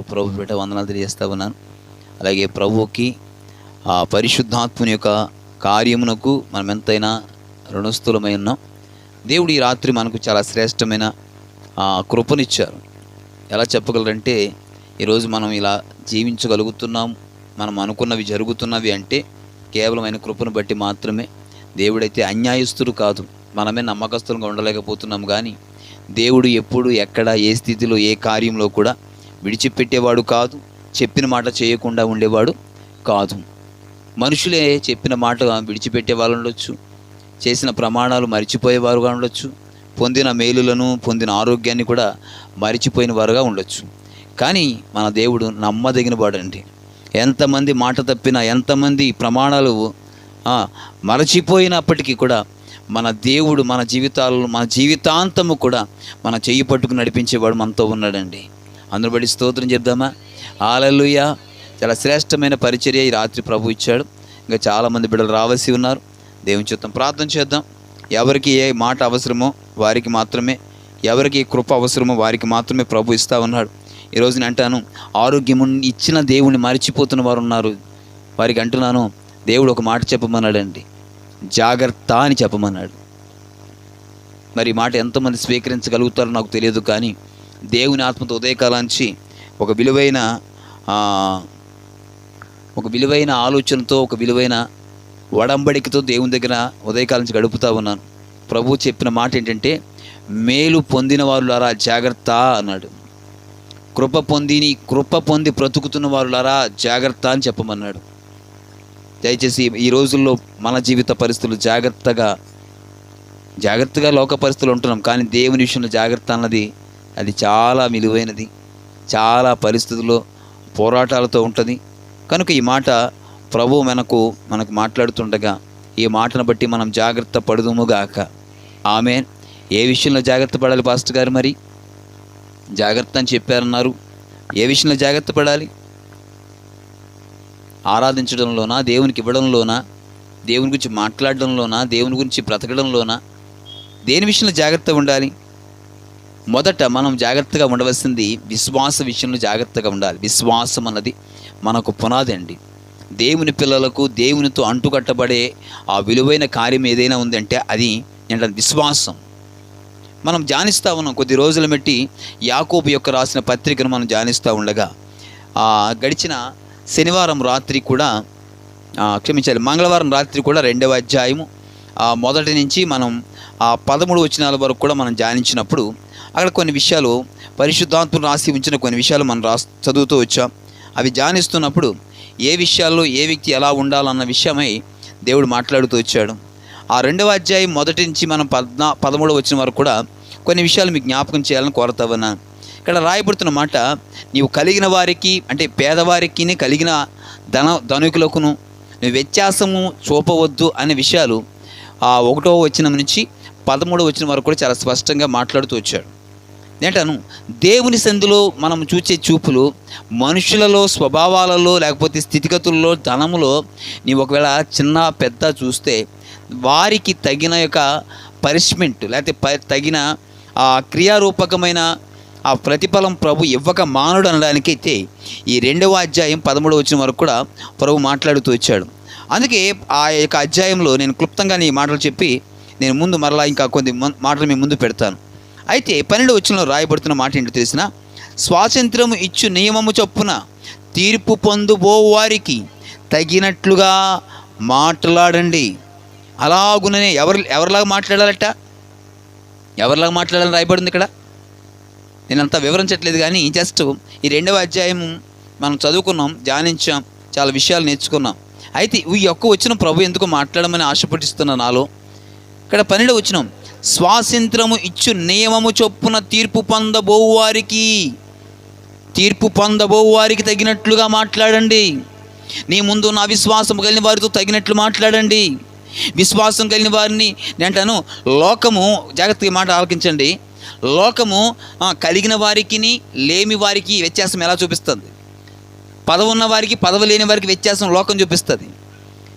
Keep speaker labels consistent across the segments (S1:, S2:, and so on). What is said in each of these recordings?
S1: ప్రభు బిడ్డ వందనాలు తెలియజేస్తా ఉన్నాను. అలాగే ప్రభుకి ఆ పరిశుద్ధాత్ముని యొక్క కార్యమునకు మనం ఎంతైనా రుణస్థులమై ఉన్నాం. దేవుడు ఈ రాత్రి మనకు చాలా శ్రేష్టమైన కృపనిచ్చారు. ఎలా చెప్పగలరంటే ఈరోజు మనం ఇలా జీవించగలుగుతున్నాం మనం అనుకున్నవి జరుగుతున్నవి అంటే కేవలం ఆయన కృపను బట్టి మాత్రమే. దేవుడైతే అన్యాయస్తుడు కాదు మనమే నమ్మకస్తులుగా ఉండలేకపోతున్నాం. కానీ దేవుడు ఎప్పుడు ఎక్కడ ఏ స్థితిలో ఏ కార్యంలో కూడా విడిచిపెట్టేవాడు కాదు చెప్పిన మాట చేయకుండా ఉండేవాడు కాదు. మనుషులే చెప్పిన మాట విడిచిపెట్టే వాళ్ళు ఉండొచ్చు చేసిన ప్రమాణాలు మరిచిపోయేవారుగా ఉండొచ్చు పొందిన మేలులను పొందిన ఆరోగ్యాన్ని కూడా మరిచిపోయిన వారుగా ఉండొచ్చు. కానీ మన దేవుడు నమ్మదగిన వాడండి. ఎంతమంది మాట తప్పినా ఎంతమంది ప్రమాణాలు మరచిపోయినప్పటికీ కూడా మన దేవుడు మన జీవితాలను మన జీవితాంతము కూడా మన చేయి పట్టుకు నడిపించేవాడు మనతో ఉన్నాడండి. అందును బట్టి స్తోత్రం చెప్దామా? ఆలలుయ చాలా శ్రేష్టమైన పరిచర్య ఈ రాత్రి ప్రభు ఇచ్చాడు. ఇంకా చాలామంది బిడ్డలు రావాల్సి ఉన్నారు. దేవుని చిత్తం ప్రార్థన చేద్దాం. ఎవరికి ఏ మాట అవసరమో వారికి మాత్రమే ఎవరికి కృప అవసరమో వారికి మాత్రమే ప్రభు ఇస్తా ఉన్నాడు. ఈరోజు నేను అంటాను ఆరోగ్యం ఇచ్చిన దేవుణ్ణి మర్చిపోతున్న వారు ఉన్నారు. వారికి అంటున్నాను దేవుడు ఒక మాట చెప్పమన్నాడండి. జాగ్రత్త అని చెప్పమన్నాడు. మరి మాట ఎంతమంది స్వీకరించగలుగుతారో నాకు తెలియదు కానీ దేవుని ఆత్మతో ఉదయకాలాంచి ఒక విలువైన ఒక విలువైన ఆలోచనతో ఒక విలువైన వడంబడికతో దేవుని దగ్గర ఉదయకాలం నుంచి గడుపుతా ఉన్నాను. ప్రభు చెప్పిన మాట ఏంటంటే మేలు పొందిన వారులారా జాగ్రత్త అన్నాడు. కృప పొందిని కృప పొంది బ్రతుకుతున్న వారులారా జాగ్రత్త అని చెప్పమన్నాడు. దయచేసి ఈ రోజుల్లో మన జీవిత పరిస్థితులు జాగ్రత్తగా జాగ్రత్తగా లోక పరిస్థితులు ఉంటున్నాం కానీ దేవుని విషయంలో జాగ్రత్త అన్నది అది చాలా విలువైనది చాలా పరిస్థితుల్లో పోరాటాలతో ఉంటుంది. కనుక ఈ మాట ప్రభు మనకు మనకు మాట్లాడుతుండగా ఈ మాటను బట్టి మనం జాగ్రత్త పడుదుముగాక ఆమె ఏ విషయంలో జాగ్రత్త పడాలి పాస్టర్ గారు మరి? జాగ్రత్త అని చెప్పారన్నారు. ఏ విషయంలో జాగ్రత్త పడాలి? ఆరాధించడంలోనా దేవునికి ఇవ్వడంలోనా దేవుని గురించి మాట్లాడడంలోనా దేవుని గురించి బ్రతకడంలోనా దేని విషయంలో జాగ్రత్త ఉండాలి? మొదట మనం జాగ్రత్తగా ఉండవలసింది విశ్వాస విషయంలో జాగ్రత్తగా ఉండాలి. విశ్వాసం అన్నది మనకు పునాది అండి. దేవుని పిల్లలకు దేవునితో అంటుకట్టబడే ఆ విలువైన కార్యం ఏదైనా ఉందంటే అది ఏంటంటే విశ్వాసం. మనం ధ్యానిస్తూ ఉన్నాం. కొద్ది రోజులు బట్టి యాకోబు యొక్క రాసిన పత్రికను మనం ధ్యానిస్తూ ఉండగా గడిచిన శనివారం రాత్రి కూడా క్షమించాలి మంగళవారం రాత్రి కూడా రెండవ అధ్యాయము ఆ మొదటి నుంచి మనం ఆ పదమూడు వచనాల వరకు కూడా మనం ధ్యానించినప్పుడు అక్కడ కొన్ని విషయాలు పరిశుద్ధాత్మను రాసి ఉంచిన కొన్ని విషయాలు మనం రా చదువుతూ వచ్చాం. అవి ధ్యానిస్తున్నప్పుడు ఏ విషయాల్లో ఏ వ్యక్తి ఎలా ఉండాలన్న విషయమై దేవుడు మాట్లాడుతూ వచ్చాడు. ఆ రెండవ అధ్యాయం మొదటి నుంచి మనం పద్నా పదమూడు వచ్చిన వరకు కూడా కొన్ని విషయాలు మీకు జ్ఞాపకం చేయాలని కోరతావన్నా ఇక్కడ రాయబడుతున్న మాట నీవు కలిగిన వారికి అంటే పేదవారికి కలిగిన ధన ధనికులకును నువ్వు వ్యత్యాసము చూపవద్దు అనే విషయాలు ఆ ఒకటో వచ్చిన నుంచి పదమూడవ వచ్చిన వరకు కూడా చాలా స్పష్టంగా మాట్లాడుతూ వచ్చాడు. ఏంటను దేవుని సంధిలో మనం చూసే చూపులు మనుషులలో స్వభావాలలో లేకపోతే స్థితిగతుల్లో ధనములో నీవు ఒకవేళ చిన్న పెద్ద చూస్తే వారికి తగిన యొక్క పనిష్మెంట్ లేకపోతే ప తగిన ఆ క్రియారూపకమైన ఆ ప్రతిఫలం ప్రభు ఇవ్వక మానుడు అనడానికైతే ఈ రెండవ అధ్యాయం పదమూడవ వచ్చిన వరకు కూడా ప్రభు మాట్లాడుతూ వచ్చాడు. అందుకే ఆ యొక్క అధ్యాయంలో నేను క్లుప్తంగా నీ మాటలు చెప్పి నేను ముందు మరలా ఇంకా కొన్ని మాటలు మీ ముందు పెడతాను. అయితే పన్నెండు వచ్చిన రాయబడుతున్న మాట ఏంటో తెలిసిన? స్వాతంత్రము ఇచ్చు నియమము చొప్పున తీర్పు పొందుబో వారికి తగినట్లుగా మాట్లాడండి. అలాగుననే ఎవరు ఎవరిలాగా మాట్లాడాలట? ఎవరిలాగా మాట్లాడాలని రాయబడింది ఇక్కడ? నేను వివరించట్లేదు కానీ జస్ట్ ఈ రెండవ అధ్యాయం మనం చదువుకున్నాం ధ్యానించాం చాలా విషయాలు నేర్చుకున్నాం. అయితే ఈ యొక్క వచ్చిన ప్రభు ఎందుకు మాట్లాడమని ఆశపడిస్తున్నా నాలో? ఇక్కడ పన్నెండు వచ్చినాం స్వాతంత్రము ఇచ్చు నియమము చొప్పున తీర్పు పొందబోవారికి తీర్పు పొందబోవారికి తగినట్లుగా మాట్లాడండి. నీ ముందు నా విశ్వాసం కలిగిన వారితో తగినట్లు మాట్లాడండి. విశ్వాసం కలిగిన వారిని నేను లోకము జాగ్రత్తగా మాట ఆలకించండి. లోకము కలిగిన వారికి లేమి వారికి వ్యత్యాసం ఎలా చూపిస్తుంది? పదవి ఉన్న వారికి పదవి లేని వారికి వ్యత్యాసం లోకం చూపిస్తుంది.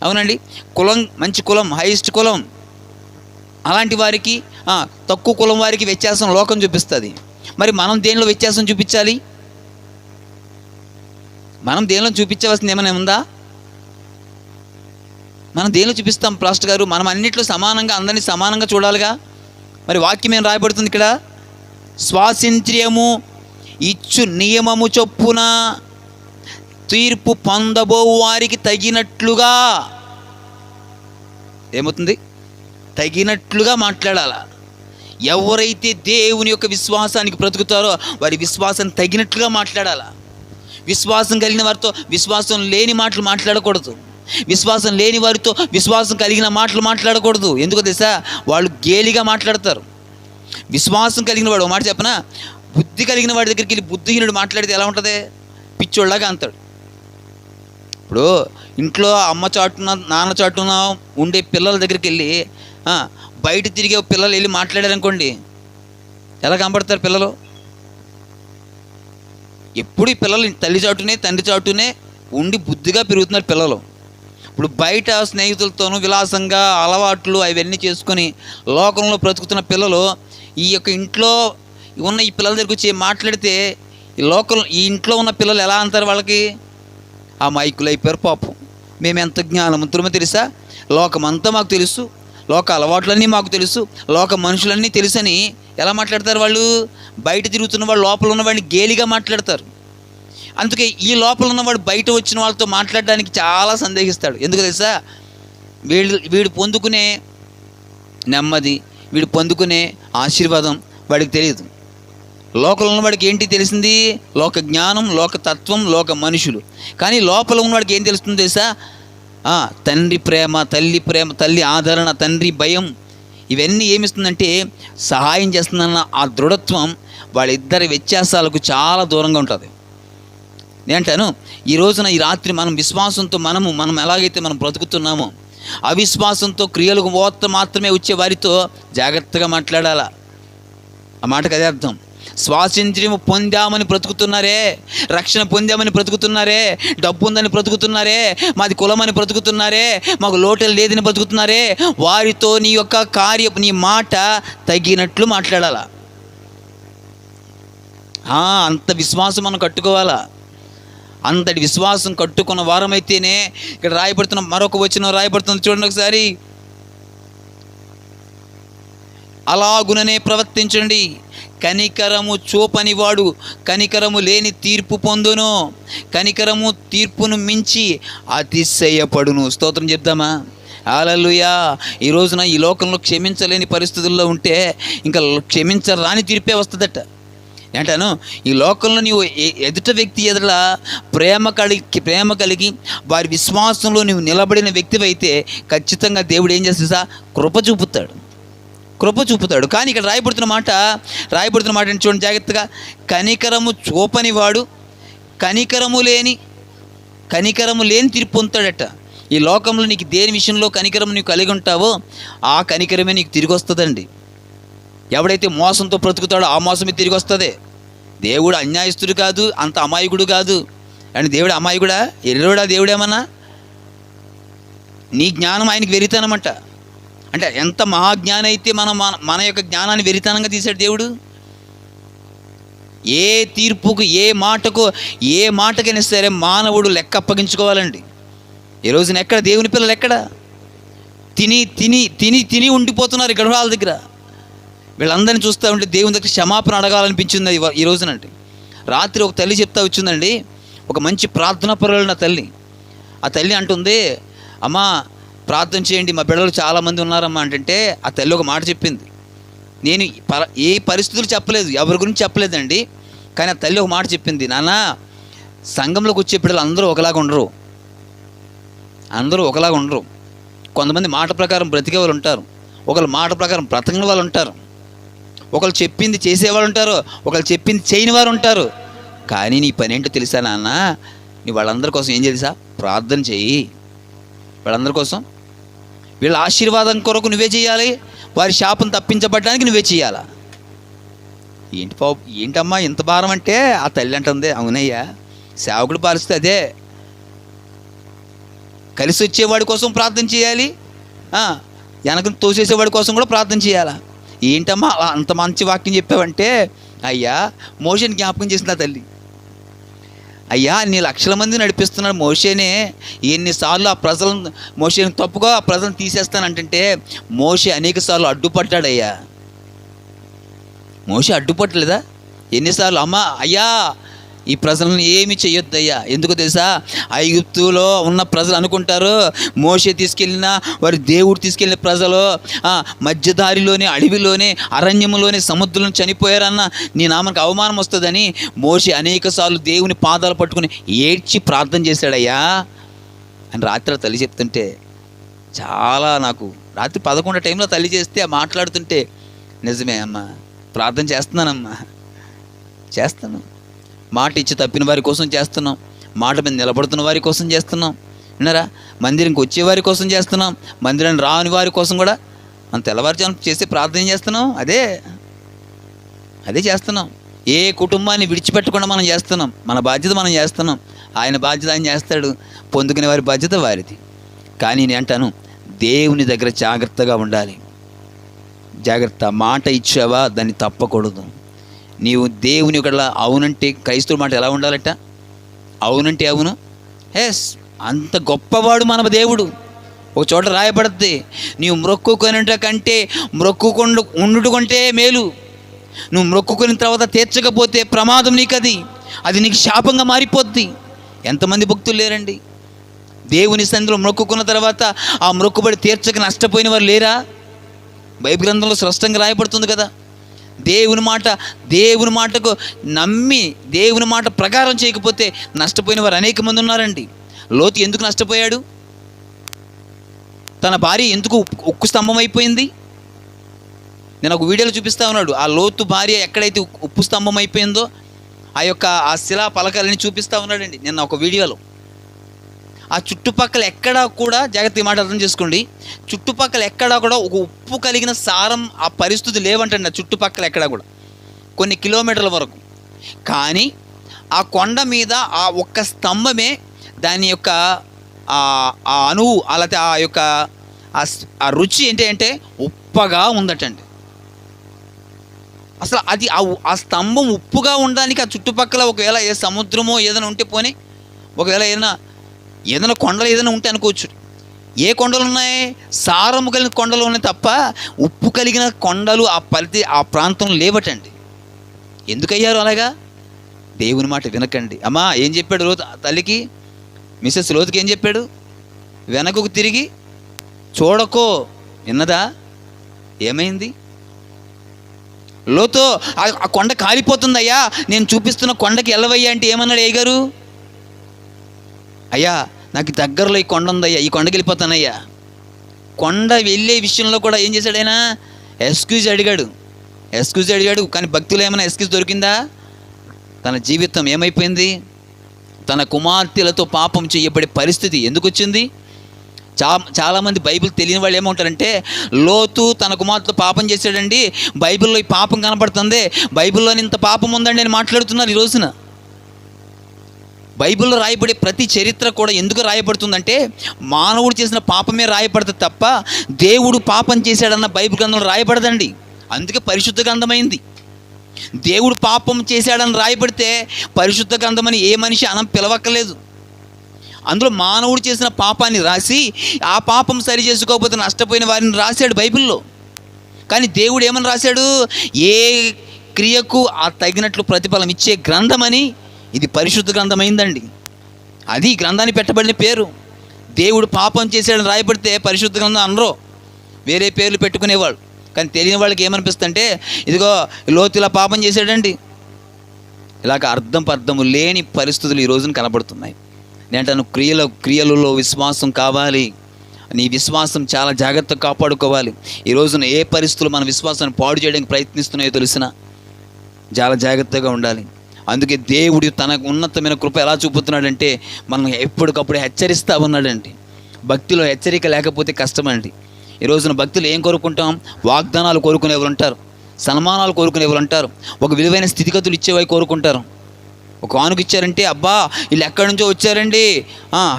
S1: అవునండి? కులం మంచి కులం హైయెస్ట్ కులం. అలాంటి వారికి తక్కువ కులం వారికి వ్యత్యాసం లోకం చూపిస్తుంది. మరి మనం దేనిలో వ్యత్యాసం చూపించాలి? మనం దేనిలో చూపించవలసింది ఏమైనా ఉందా? మనం దేనిలో చూపిస్తాం ప్లాస్టర్ గారు? మనం అన్నిట్లో సమానంగా అందరినీ సమానంగా చూడాలిగా? మరి వాక్యం ఏం రాయబడుతుంది ఇక్కడ? స్వాతంత్ర్యము ఇచ్చు నియమము చొప్పున తీర్పు పొందబో వారికి తగినట్లుగా. ఏమవుతుంది? తగినట్లుగా మాట్లాడాల? ఎవరైతే దేవుని యొక్క విశ్వాసానికి బ్రతుకుతారో వారి విశ్వాసం తగినట్లుగా మాట్లాడాల? విశ్వాసం కలిగిన వారితో విశ్వాసం లేని మాటలు మాట్లాడకూడదు. విశ్వాసం లేని వారితో విశ్వాసం కలిగిన మాటలు మాట్లాడకూడదు. ఎందుకు తెలుసా? వాళ్ళు గేలిగా మాట్లాడతారు. విశ్వాసం కలిగిన వాడు మాట చెప్పనా? బుద్ధి కలిగిన వాడి దగ్గరికి వెళ్ళి బుద్ధిహీనుడు మాట్లాడితే ఎలా ఉంటుంది? పిచ్చోళ్ళగా అంతాడు. ఇప్పుడు ఇంట్లో అమ్మ చాటున నాన్న చాటున ఉండే పిల్లల దగ్గరికి వెళ్ళి బయట తిరిగే పిల్లలు వెళ్ళి మాట్లాడారనుకోండి ఎలా కనబడతారు పిల్లలు? ఎప్పుడు ఈ పిల్లలు తల్లి చాటునే తండ్రి చాటునే ఉండి బుద్ధిగా పెరుగుతున్నారు పిల్లలు. ఇప్పుడు బయట స్నేహితులతోనూ విలాసంగా అలవాట్లు అవన్నీ చేసుకొని లోకంలో బ్రతుకుతున్న పిల్లలు ఈ యొక్క ఇంట్లో ఉన్న ఈ పిల్లల దగ్గరికి వచ్చి మాట్లాడితే ఈ లోకల్ ఈ ఇంట్లో ఉన్న పిల్లలు ఎలా అంటారు వాళ్ళకి? ఆ మైకులు అయిపోయారు పాపం. మేము ఎంత జ్ఞానవంతులమో తెలుసా? లోకమంతా మాకు తెలుసు. లోక అలవాట్లన్నీ మాకు తెలుసు లోక మనుషులన్నీ తెలుసని ఎలా మాట్లాడతారు వాళ్ళు? బయట తిరుగుతున్న వాళ్ళు లోపల ఉన్నవాడిని గేలిగా మాట్లాడతారు. అందుకే ఈ లోపల ఉన్నవాడు బయట వచ్చిన వాళ్ళతో మాట్లాడడానికి చాలా సందేహిస్తాడు. ఎందుకు తెలుసా? వీడు వీడు పొందుకునే నెమ్మది వీడు పొందుకునే ఆశీర్వాదం వాడికి తెలియదు. లోకంలో ఉన్నవాడికి ఏంటి తెలిసింది? లోక జ్ఞానం లోక తత్వం లోక మనుషులు. కానీ లోపల ఉన్నవాడికి ఏం తెలుస్తుంది తెలుసా? తండ్రి ప్రేమ తల్లి ప్రేమ తల్లి ఆదరణ తండ్రి భయం ఇవన్నీ ఏమిస్తుందంటే సహాయం చేస్తుందన్న ఆ దృఢత్వం వాళ్ళిద్దరి వ్యత్యాసాలకు చాలా దూరంగా ఉంటుంది. నేనంటాను ఈ రోజున ఈ రాత్రి మనం విశ్వాసంతో మనము మనం ఎలాగైతే మనం బ్రతుకుతున్నామో అవిశ్వాసంతో క్రియలకు ఓత మాత్రమే వచ్చే వారితో జాగ్రత్తగా మాట్లాడాలా? ఆ మాటకు అదే అర్థం. స్వాతంత్ర్యం పొందామని బ్రతుకుతున్నారే రక్షణ పొందామని బ్రతుకుతున్నారే డబ్బు ఉందని బ్రతుకుతున్నారే మాది కులమని బ్రతుకుతున్నారే మాకు లోటలు లేదని బ్రతుకుతున్నారే వారితో నీ యొక్క కార్య నీ మాట తగినట్లు మాట్లాడాలా? అంత విశ్వాసం మనం కట్టుకోవాలా? అంతటి విశ్వాసం కట్టుకున్న వారమైతేనే ఇక్కడ రాయబడుతున్న మరొక వచనం రాయబడుతుంది చూడండి ఒకసారి. అలాగుననే ప్రవర్తించండి. కనికరము చూపనివాడు కనికరము లేని తీర్పు పొందును. కనికరము తీర్పును మించి అతిశయపడును. స్తోత్రం చెప్దామా? ఆలలుయా ఈ రోజున ఈ లోకంలో క్షమించలేని పరిస్థితుల్లో ఉంటే ఇంకా క్షమించరాని తీర్పే వస్తుందట. ఏంటాను ఈ లోకంలో నీవు ఎదుట వ్యక్తి ఎదుట ప్రేమ కలిగి ప్రేమ కలిగి వారి విశ్వాసంలో నువ్వు నిలబడిన వ్యక్తివైతే ఖచ్చితంగా దేవుడు ఏం చేస్తా కృప చూపుతాడు. కృప చూపుతాడు. కానీ ఇక్కడ రాయబడుతున్న మాట రాయబడుతున్న మాట చూడండి జాగ్రత్తగా. కనికరము చూపని వాడు కనికరము లేని కనికరము లేని తీర్పు పొందుతాడట. ఈ లోకంలో నీకు దేని విషయంలో కనికరం నీవు కలిగి ఉంటావో ఆ కనికరమే నీకు తిరిగి వస్తుందండి. ఎవడైతే మోసంతో బ్రతుకుతాడో ఆ మోసమే తిరిగి వస్తుంది. దేవుడు అన్యాయస్తుడు కాదు అంత అమాయకుడు కాదు. అండ్ దేవుడు అమాయకుడా? ఎర్రోడా దేవుడేమన్నా? నీ జ్ఞానం ఆయనకి వెరితనమంట. అంటే ఎంత మహాజ్ఞానం అయితే మనం మన మన యొక్క జ్ఞానాన్ని వెరితనంగా తీశాడు దేవుడు? ఏ తీర్పుకు ఏ మాటకు ఏ మాటకైనా సరే మానవుడు లెక్క అప్పగించుకోవాలండి. ఈ రోజున ఎక్కడ? దేవుని పిల్లలు ఎక్కడ? తిని తిని తిని తిని ఉండిపోతున్నారు ఇక్కడ వాళ్ళ దగ్గర. వీళ్ళందరినీ చూస్తూ ఉంటే దేవుని దగ్గర క్షమాపణ అడగాలనిపించింది ఈ ఈ రోజునంటే రాత్రి ఒక తల్లి చెప్తా వచ్చిందండి. ఒక మంచి ప్రార్థన పరులైన తల్లి. ఆ తల్లి అంటుంది అమ్మా ప్రార్థన చేయండి మా బిడ్డలు చాలామంది ఉన్నారమ్మా అంటే ఆ తల్లి ఒక మాట చెప్పింది. నేను ఏ పరిస్థితులు చెప్పలేదు ఎవరి గురించి చెప్పలేదండి కానీ ఆ తల్లి ఒక మాట చెప్పింది నాన్న సంఘంలోకి వచ్చే బిడ్డలు అందరూ ఒకలాగా ఉండరు. అందరూ ఒకలాగా ఉండరు. కొంతమంది మాట ప్రకారం బ్రతికే వాళ్ళు ఉంటారు. ఒకళ్ళు మాట ప్రకారం బ్రతకని వాళ్ళు ఉంటారు. ఒకళ్ళు చెప్పింది చేసేవాళ్ళు ఉంటారు. ఒకళ్ళు చెప్పింది చేయని వారు ఉంటారు. కానీ నీ పని ఏంటో తెలుసా నాన్న? నీ వాళ్ళందరి కోసం ఏం తెలుసా ప్రార్థన చెయ్యి వాళ్ళందరి కోసం వీళ్ళ ఆశీర్వాదం కొరకు నువ్వే చేయాలి. వారి శాపం తప్పించబడడానికి నువ్వే చేయాలా. ఏంటి పాప ఏంటమ్మా ఇంత భారం అంటే? ఆ తల్లి అంటుంది అవునయ్యా సేవకుడు పాలిస్తే అదే. కలిసి వచ్చేవాడి కోసం ప్రార్థన చేయాలి. వెనకను తోసేసేవాడి కోసం కూడా ప్రార్థన చేయాలా. ఏంటమ్మా అలా అంత మంచి వాక్యం చెప్పావంటే? అయ్యా మోషన్ జ్ఞాపకం చేసింది ఆ తల్లి. అయ్యా నీ లక్షల మంది నడిపిస్తున్నాడు మోషేనే. ఎన్నిసార్లు ఆ ప్రజలను మోషేని తప్పుగా ఆ ప్రజలను తీసేస్తానంటే మోషే అనేక సార్లు అడ్డుపడ్డాడయ్యా. మోషే అడ్డుపట్టలేదా? ఎన్నిసార్లు అమ్మా అయ్యా ఈ ప్రజలను ఏమి చేయొద్దయ్యా? ఎందుకు తెలుసా? ఐగుప్తులో ఉన్న ప్రజలు అనుకుంటారు మోసే తీసుకెళ్ళిన వారి దేవుడు తీసుకెళ్ళిన ప్రజలు ఆ, మధ్యదారిలోనే అడవిలోనే అరణ్యంలోనే సముద్రంలో చనిపోయారన్న నీ నామకు అవమానం వస్తుందని మోసే అనేక సార్లు దేవుని పాదాలు పట్టుకుని ఏడ్చి ప్రార్థన చేశాడయ్యా అని రాత్రి తల్లి చెప్తుంటే చాలా నాకు రాత్రి పదకొండు టైంలో తల్లి చేస్తే మాట్లాడుతుంటే నిజమే అమ్మా ప్రార్థన చేస్తున్నానమ్మా చేస్తాను. మాట ఇచ్చి తప్పిన వారి కోసం చేస్తున్నాం. మాట మీద నిలబడుతున్న వారి కోసం చేస్తున్నాం. విన్నారా? మందిరంకి వచ్చే వారి కోసం చేస్తున్నాం. మందిరాన్ని రాని వారి కోసం కూడా మనం తెల్లవారుజాము చేసి ప్రార్థన చేస్తున్నాం? అదే అదే చేస్తున్నాం. ఏ కుటుంబాన్ని విడిచిపెట్టకుండా మనం చేస్తున్నాం. మన బాధ్యత మనం చేస్తున్నాం. ఆయన బాధ్యత ఆయన చేస్తాడు. పొందుకునే వారి బాధ్యత వారిది. కానీ నేను అంటాను దేవుని దగ్గర జాగ్రత్తగా ఉండాలి. జాగ్రత్త మాట ఇచ్చావా? దాన్ని తప్పకూడదు. నీవు దేవుని ఒకళ్ళ అవునంటే క్రైస్తవుల మాట ఎలా ఉండాలట? అవునంటే అవును? ఎస్ అంత గొప్పవాడు మన దేవుడు. ఒక చోట రాయబడద్ది నీవు మ్రొక్కుకొనుట కంటే మ్రొక్కుకొండు ఉండుట కంటే మేలు. నువ్వు మ్రొక్కుకున్న తర్వాత తీర్చకపోతే ప్రమాదం నీకు అది అది నీకు శాపంగా మారిపోద్ది. ఎంతమంది భక్తులు లేరండి? దేవుని సంధిలో మొక్కుకున్న తర్వాత ఆ మొక్కుబడి తీర్చక నష్టపోయిన వారు లేరా? బైబిల్ గ్రంథంలో స్పష్టంగా రాయబడుతుంది కదా. దేవుని మాట దేవుని మాటకు నమ్మి దేవుని మాట ప్రకారం చేయకపోతే నష్టపోయిన వారు అనేక మంది ఉన్నారండి. లోతు ఎందుకు నష్టపోయాడు? తన భార్య ఎందుకు ఉక్కు- స్తంభం అయిపోయింది? నేను ఒక వీడియోలో చూపిస్తా ఉన్నాడు. ఆ లోతు భార్య ఎక్కడైతే ఉప్పు స్తంభం అయిపోయిందో ఆ యొక్క ఆ శిలా పలకలని చూపిస్తా ఉన్నాడండి. నిన్న ఒక వీడియోలో. ఆ చుట్టుపక్కల ఎక్కడా కూడా జాగ్రత్తగా మాట అర్థం చేసుకోండి. చుట్టుపక్కల ఎక్కడా కూడా ఒక ఉప్పు కలిగిన సారం ఆ పరిస్థితి లేవంటండి ఆ చుట్టుపక్కల ఎక్కడా కూడా. కొన్ని కిలోమీటర్ల వరకు. కానీ ఆ కొండ మీద ఆ ఒక్క స్తంభమే దాని యొక్క ఆ అణువు అలాగే ఆ యొక్క ఆ రుచి ఏంటి అంటే ఉప్పగా ఉందటండి. అసలు అది ఆ ఆ స్తంభం ఉప్పుగా ఉండడానికి ఆ చుట్టుపక్కల ఒకవేళ ఏ సముద్రమో ఏదైనా ఉంటే పోనీ ఒకవేళ ఏదైనా ఏదైనా కొండలు ఏదైనా ఉంటే అనుకోవచ్చు. ఏ కొండలు ఉన్నాయి? సారము కలిగిన కొండలు ఉన్నాయి తప్ప ఉప్పు కలిగిన కొండలు ఆ పరిధి ఆ ప్రాంతంలో లేవటండి. ఎందుకయ్యారు అలాగా? దేవుని మాట వినకండి. అమ్మా ఏం చెప్పాడు లోతు తల్లికి? మిస్సెస్ లోతుకి ఏం చెప్పాడు? వెనకకు తిరిగి చూడకో విన్నదా? ఏమైంది? లోతో ఆ- కొండ కాలిపోతుందయ్యా. నేను చూపిస్తున్న కొండకి ఎల్లవయ్యా అంటే ఏమన్నాడు ఏ గారు అయ్యా నాకు దగ్గరలో ఈ కొండ ఉందయ్యా ఈ కొండకి వెళ్ళిపోతానయ్యా. కొండ వెళ్ళే విషయంలో కూడా ఏం చేశాడు ఆయన? ఎక్స్క్యూజ్ అడిగాడు. ఎక్స్క్యూజ్ అడిగాడు కానీ భక్తులు ఏమైనా ఎక్స్క్యూజ్ దొరికిందా? తన జీవితం ఏమైపోయింది? తన కుమార్తెలతో పాపం చేయబడే పరిస్థితి ఎందుకు వచ్చింది? చా చాలామంది బైబిల్ తెలియని వాళ్ళు ఏమంటారంటే లోతు తన కుమార్తెతో పాపం చేశాడండి బైబిల్లో ఈ పాపం కనపడుతుంది బైబిల్లో ఇంత పాపం ఉందండి అని మాట్లాడుతున్నారు ఈ రోజున. బైబిల్లో రాయబడే ప్రతి చరిత్ర కూడా ఎందుకు రాయబడుతుందంటే మానవుడు చేసిన పాపమే రాయబడుతుంది తప్ప దేవుడు పాపం చేశాడన్న బైబిల్ గ్రంథంలో రాయబడదండి. అందుకే పరిశుద్ధ గ్రంథమైంది. దేవుడు పాపం చేశాడని రాయబడితే పరిశుద్ధ గ్రంథమని ఏ మనిషి అనం పిలవక్కలేదు అందులో మానవుడు చేసిన పాపాన్ని రాసి ఆ పాపం సరి చేసుకోకపోతే నష్టపోయిన వారిని రాశాడు బైబిల్లో. కానీ దేవుడు ఏమని రాశాడు? ఏ క్రియకు ఆ తగినట్లు ప్రతిఫలం ఇచ్చే గ్రంథమని ఇది పరిశుద్ధ గ్రంథమైందండి. అది గ్రంథాన్ని గ్రంథానికి పెట్టబడిన పేరు. దేవుడు పాపం చేశాడని రాయబడితే పరిశుద్ధ గ్రంథం అనరు. వేరే పేర్లు పెట్టుకునేవాడు కానీ తెలియని వాళ్ళకి ఏమనిపిస్తుందంటే ఇదిగో లోతులా పాపం చేశాడండి. ఇలాగ అర్థం పర్థము లేని పరిస్థితులు ఈ రోజున కనబడుతున్నాయి. నేను క్రియల క్రియలలో విశ్వాసం కావాలి. నీ విశ్వాసం చాలా జాగ్రత్తగా కాపాడుకోవాలి. ఈ రోజున ఏ పరిస్థితులు మన విశ్వాసాన్ని పాడు చేయడానికి ప్రయత్నిస్తున్నాయో తెలిసిన చాలా జాగ్రత్తగా ఉండాలి. అందుకే దేవుడు తనకు ఉన్నతమైన కృప ఎలా చూపుతున్నాడంటే మనం ఎప్పటికప్పుడు హెచ్చరిస్తూ ఉన్నాడండి. భక్తిలో హెచ్చరిక లేకపోతే కష్టమండి. ఈ రోజున భక్తులు ఏం కోరుకుంటాం? వాగ్దానాలు కోరుకునే వాళ్ళు ఉంటారు. సన్మానాలు కోరుకునే వాళ్ళు ఉంటారు. ఒక విలువైన స్థితిగతులు ఇచ్చేవాయి కోరుకుంటారు. ఒక ఆనుకు ఇచ్చారంటే అబ్బా వీళ్ళు ఎక్కడి నుంచో వచ్చారండి?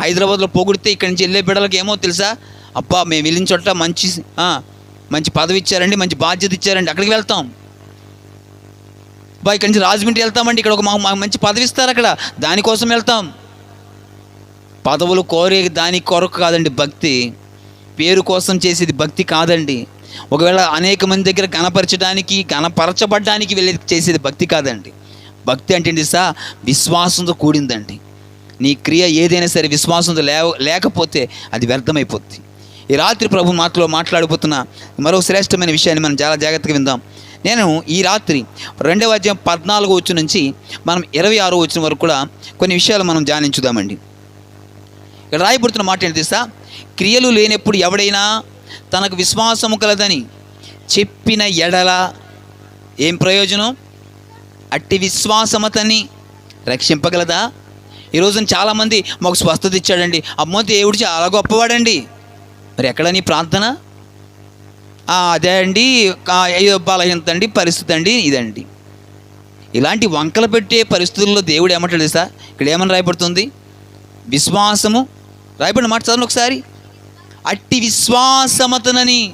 S1: హైదరాబాద్లో పోగొడితే ఇక్కడి నుంచి వెళ్ళే బిడ్డలకి ఏమో తెలుసా? అబ్బా మేము వెళ్ళిన చోట మంచి మంచి పదవి ఇచ్చారండి మంచి బాధ్యత ఇచ్చారండి అక్కడికి వెళ్తాం. బా ఇక్కడి నుంచి రాజమండ్రి వెళ్తామండి. ఇక్కడ ఒక మాకు మాకు మంచి పదవి ఇస్తారు అక్కడ. దానికోసం వెళ్తాం. పదవులు కోరే దాని కొరకు కాదండి భక్తి. పేరు కోసం చేసేది భక్తి కాదండి. ఒకవేళ అనేక మంది దగ్గర గణపరచడానికి గణపరచబడ్డానికి వెళ్ళి చేసేది భక్తి కాదండి. భక్తి అంటే ఏంటి సా విశ్వాసంతో కూడిందండి. నీ క్రియ ఏదైనా సరే విశ్వాసంతో లే లేకపోతే అది వ్యర్థమైపోద్ది. ఈ రాత్రి ప్రభు మాటలో మాట్లాడిపోతున్న మరో శ్రేష్టమైన విషయాన్ని మనం చాలా జాగ్రత్తగా విందాం. నేను ఈ రాత్రి రెండవ అధ్యాయం పద్నాలుగో వచ్చి నుంచి మనం ఇరవై ఆరో వచ్చిన వరకు కూడా కొన్ని విషయాలు మనం ధ్యానించుదామండి. ఇక్కడ రాయబడుతున్న మాట ఏంటి తెలుసా? క్రియలు లేనప్పుడు ఎవడైనా తనకు విశ్వాసము కలదని చెప్పిన ఎడల ఏం ప్రయోజనం? అట్టి విశ్వాసమతని రక్షింపగలదా? ఈ రోజున చాలామంది మాకు స్వస్థత ఇచ్చాడండి. అమ్మో దేవుడు చాలా గొప్పవాడండి. మరి ఎక్కడ నీ ప్రార్థన? అదే అండి అయ్యో బలహీనత అండి పరిస్థితి అండి ఇదండి. ఇలాంటి వంకలు పెట్టే పరిస్థితుల్లో దేవుడు ఏమంటాడు తెలుసా? ఇక్కడ ఏమని రాయబడుతుంది? విశ్వాసము. రాయబడిన మాట చదవండి ఒకసారి. అట్టి విశ్వాసమతనని.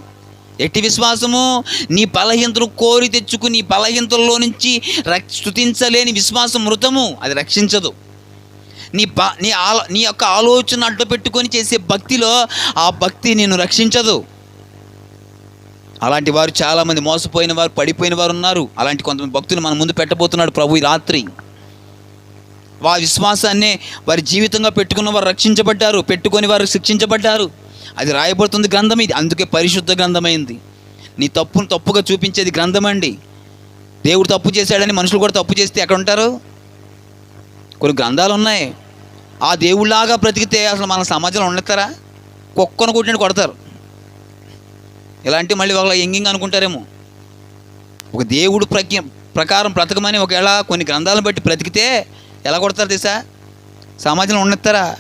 S1: ఎట్టి విశ్వాసము? నీ బలహీనతను కోరి తెచ్చుకుని నీ బలహీనతల్లో నుంచి స్థుతించలేని విశ్వాసం మృతము. అది రక్షించదు. నీ బ నీ ఆలో నీ యొక్క ఆలోచన అడ్డు పెట్టుకొని చేసే భక్తిలో ఆ భక్తి నేను రక్షించదు. అలాంటి వారు చాలామంది మోసపోయిన వారు పడిపోయిన వారు ఉన్నారు. అలాంటి కొంతమంది భక్తులు మన ముందు పెట్టబోతున్నాడు ప్రభు ఈ రాత్రి. వారి విశ్వాసాన్నే వారి జీవితంగా పెట్టుకున్న వారు రక్షించబడ్డారు పెట్టుకొని వారు శిక్షించబడ్డారు. అది రాయబడుతుంది గ్రంథం ఇది. అందుకే పరిశుద్ధ గ్రంథమైంది. నీ తప్పును తప్పుగా చూపించేది గ్రంథం అండి దేవుడు తప్పు చేశాడని మనుషులు కూడా తప్పు చేస్తే ఎక్కడ ఉంటారు? కొన్ని గ్రంథాలు ఉన్నాయి. ఆ దేవుళ్ళలాగా బ్రతికితే అసలు మన సమాజంలో ఉండతారా కుక్కను కొట్టినట్టు కొడతారు. ఇలాంటి మళ్ళీ ఒకలా ఎంగింగ్ అనుకుంటారేమో. ఒక దేవుడు ప్రజ్ఞ ప్రకారం బ్రతకమని ఒకవేళ కొన్ని గ్రంథాలను బట్టి బ్రతికితే ఎలా కొడతారు తీసా సమాజంలో ఉండెత్తారా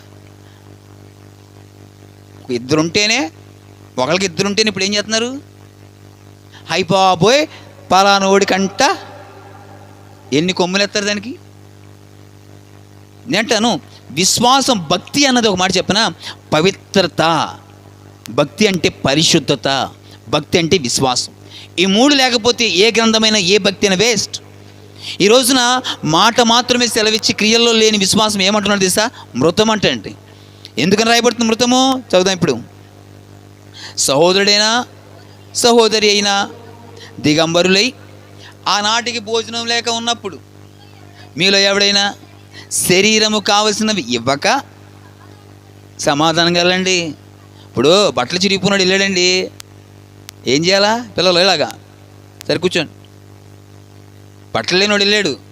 S1: ఇద్దరుంటేనే ఇద్దరు ఉంటేనే ఒకరికి ఇద్దరు ఉంటేనే ఇప్పుడు ఏం చేస్తున్నారు? హై బాబోయ్ పలానోడి కంట ఎన్ని కొమ్ములు ఎత్తారు దానికి? నేంటాను విశ్వాసం భక్తి అన్నది ఒక మాట చెప్పిన? పవిత్రత. భక్తి అంటే పరిశుద్ధత. భక్తి అంటే విశ్వాసం. ఈ మూడు లేకపోతే ఏ గ్రంథమైన ఏ భక్తి అయినా వేస్ట్. ఈ రోజున మాట మాత్రమే సెలవిచ్చి క్రియల్లో లేని విశ్వాసం ఏమంటున్నాడు తెలుసా? మృతం అంటే అండి. ఎందుకని రాయబడుతుంది మృతము? చదువుదాం ఇప్పుడు. సహోదరుడైనా సహోదరి అయినా దిగంబరులై ఆనాటికి భోజనం లేక ఉన్నప్పుడు మీలో ఎవడైనా శరీరము కావలసినవి ఇవ్వక సమాధానం కలండి ఇప్పుడు బట్టలు చిరిగిపోయినాడు వెళ్ళాడండి. ఏం చేయాలా? పిల్లలు ఇలాగా. సరే కూర్చోండి. పట్టలేని వాడు వెళ్ళాడు